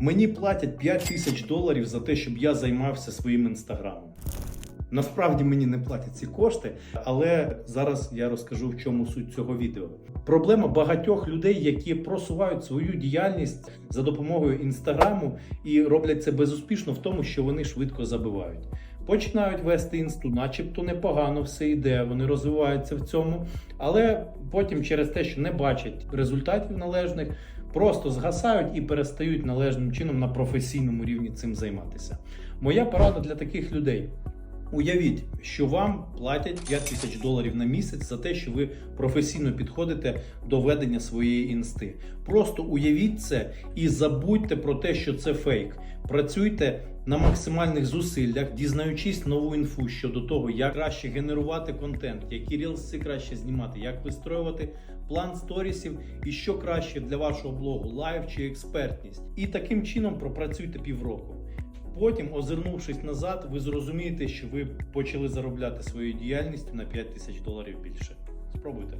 Мені платять 5 тисяч доларів за те, щоб я займався своїм інстаграмом. Насправді мені не платять ці кошти, але зараз я розкажу, в чому суть цього відео. Проблема багатьох людей, які просувають свою діяльність за допомогою інстаграму і роблять це безуспішно в тому, що вони швидко забивають. Починають вести інсту, начебто непогано все йде, вони розвиваються в цьому, але потім через те, що не бачать результатів належних, просто згасають і перестають належним чином на професійному рівні цим займатися. Моя порада для таких людей. Уявіть, що вам платять 5 тисяч доларів на місяць за те, що ви професійно підходите до ведення своєї інсти. Просто уявіть це і забудьте про те, що це фейк. Працюйте на максимальних зусиллях, дізнаючись нову інфу щодо того, як краще генерувати контент, які рілси краще знімати, як вистроювати план сторісів і що краще для вашого блогу, лайв чи експертність. І таким чином пропрацюйте півроку. Потім, озирнувшись назад, ви зрозумієте, що ви почали заробляти свою діяльність на 5 тисяч доларів більше. Спробуйте.